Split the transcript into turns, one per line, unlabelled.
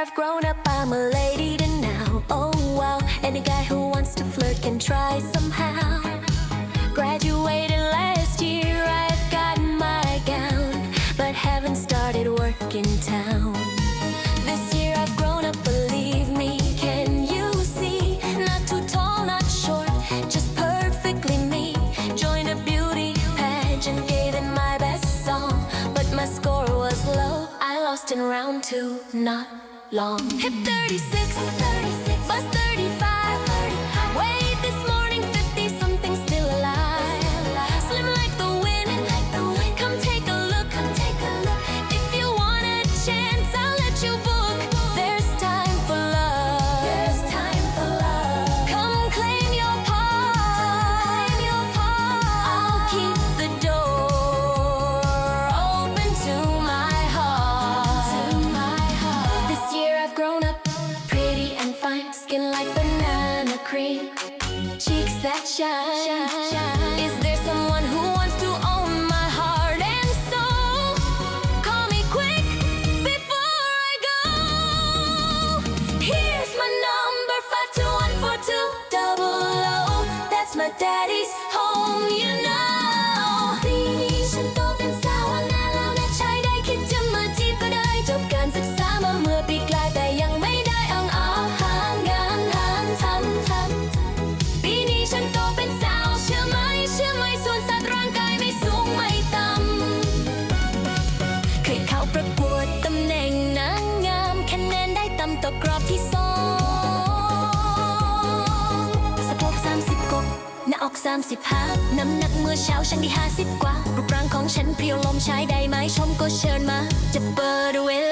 I've grown up, I'm a lady to now. Oh wow, any guy who wants to flirt can try somehow. Lost in round two, not long. Hip 36, 36 cream, cheeks that shine. Is there someone who wants to own my heart and soul? Call me quick before I go. Here's my number five two one four two double O. That's my daddy's home, you know. ประกวดตำแหน่งนางงามคะแนนได้ต่ำตกรอบที่สองสะโพกสามสิบกกหน้าอกสามสิบห้าน้ำหนักเมื่อเช้าฉันได้ห้าสิบกว่า รูปร่างของฉันเพรียวลมใช้ได้ไหมชมก็เชิญมา จะเปิดเวลา